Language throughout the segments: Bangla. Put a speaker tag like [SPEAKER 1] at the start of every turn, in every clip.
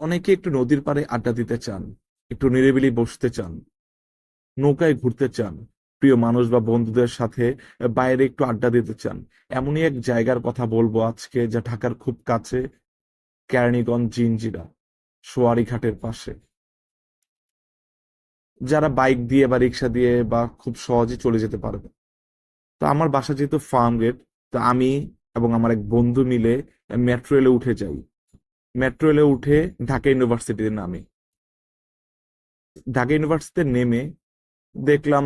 [SPEAKER 1] অনেকে একটু নদীর পাড়ে আড্ডা দিতে চান, একটু নিরিবিলি বসতে চান, নৌকায় ঘুরতে চান, প্রিয় মানুষ বা বন্ধুদের সাথে বাইরে একটু আড্ডা দিতে চান, এমনই এক জায়গার কথা বলব আজকে যা ঢাকার খুব কাছে, কেরানীগঞ্জ জিঞ্জিরা সোয়ারিঘাটের পাশে। যারা বাইক দিয়ে বা রিক্সা দিয়ে বা খুব সহজে চলে যেতে পারবে। তো আমার বাসা যেহেতু ফার্ম গেট, তো আমি এবং আমার এক বন্ধু মিলে মেট্রো রেলে উঠে যাই। মেট্রো রেলে উঠে ঢাকা ইউনিভার্সিটিতে নামি। ঢাকা ইউনিভার্সিটিতে নেমে দেখলাম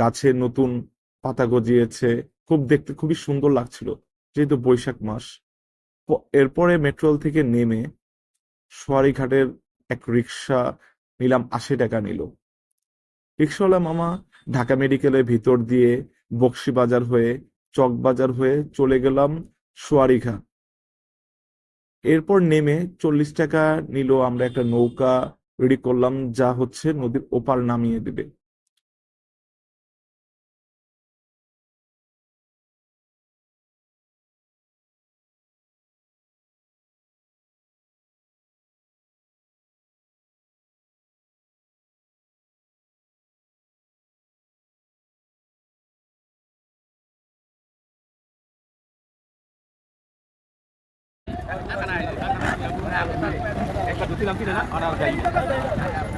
[SPEAKER 1] গাছে নতুন পাতা গজিয়েছে। খুব দেখতে খুবই সুন্দর লাগছিল, যেহেতু বৈশাখ মাস। এরপরে মেট্রো রেল থেকে নেমে সোয়ারিঘাটের এক রিক্সা নিলাম আশি টাকা নিল। রিক্সাওয়ালা মামা ঢাকা মেডিকেলের ভিতর দিয়ে বকশিবাজার হয়ে চকবাজার হয়ে চলে গেলাম সোয়ারিঘাট। এরপর নেমে চল্লিশ টাকা নিল, আমরা একটা নৌকা রেডি করলাম, যা হচ্ছে নদীর ওপার নামিয়ে দেবে।
[SPEAKER 2] গন্ধ তো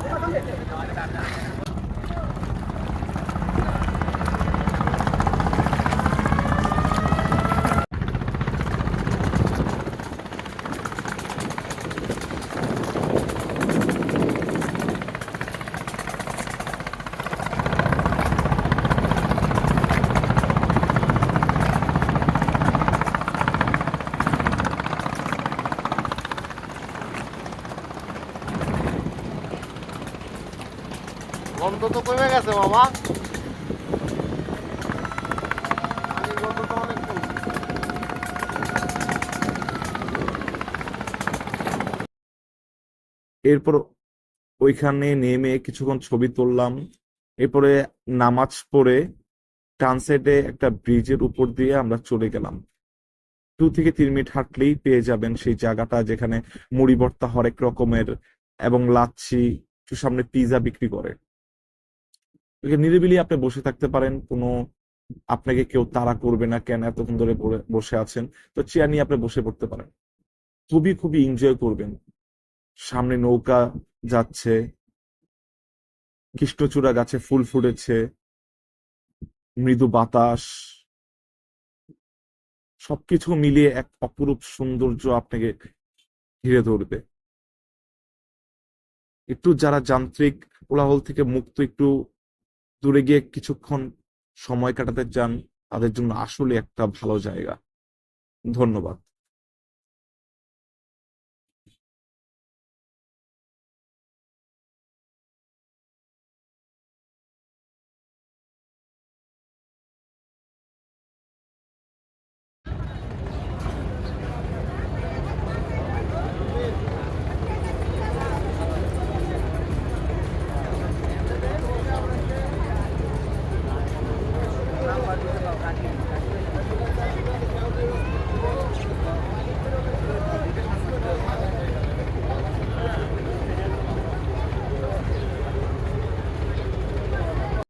[SPEAKER 2] কমে গেছে মামা পানির গন্ধ তো অনেক কমছে।
[SPEAKER 1] এরপর ওইখানে নেমে কিছুক্ষণ ছবি তুললাম। এরপরে নামাজ পড়ে সাইডে একটা ব্রিজের উপর দিয়ে আমরা চলে গেলাম। দু থেকে তিন মিনিট হাঁটলেই পেয়ে যাবেন সেই জায়গাটা যেখানে মুড়ি ভর্তা হরেক রকমের এবং লাচ্ছি, একটু সামনে পিৎজা বিক্রি করে। নিরিবিলি আপনি বসে থাকতে পারেন, কোনো আপনাকে কেউ তাড়া করবে না কেন এতক্ষণ ধরে বসে আছেন, তো চেয়ার নিয়ে আপনি বসে পড়তে পারেন। খুবই খুবই এনজয় করবেন। সামনে নৌকা যাচ্ছে, কৃষ্ণচূড়া গাছে ফুল ফুটেছে, মৃদু বাতাস, সবকিছু মিলিয়ে এক অপরূপ সৌন্দর্য আপনাকে ঘিরে ধরবে। একটু যারা যান্ত্রিক কোলাহল থেকে মুক্ত, একটু দূরে গিয়ে কিছুক্ষণ সময় কাটাতে চান তাদের জন্য আসলে একটা ভালো জায়গা। ধন্যবাদ। और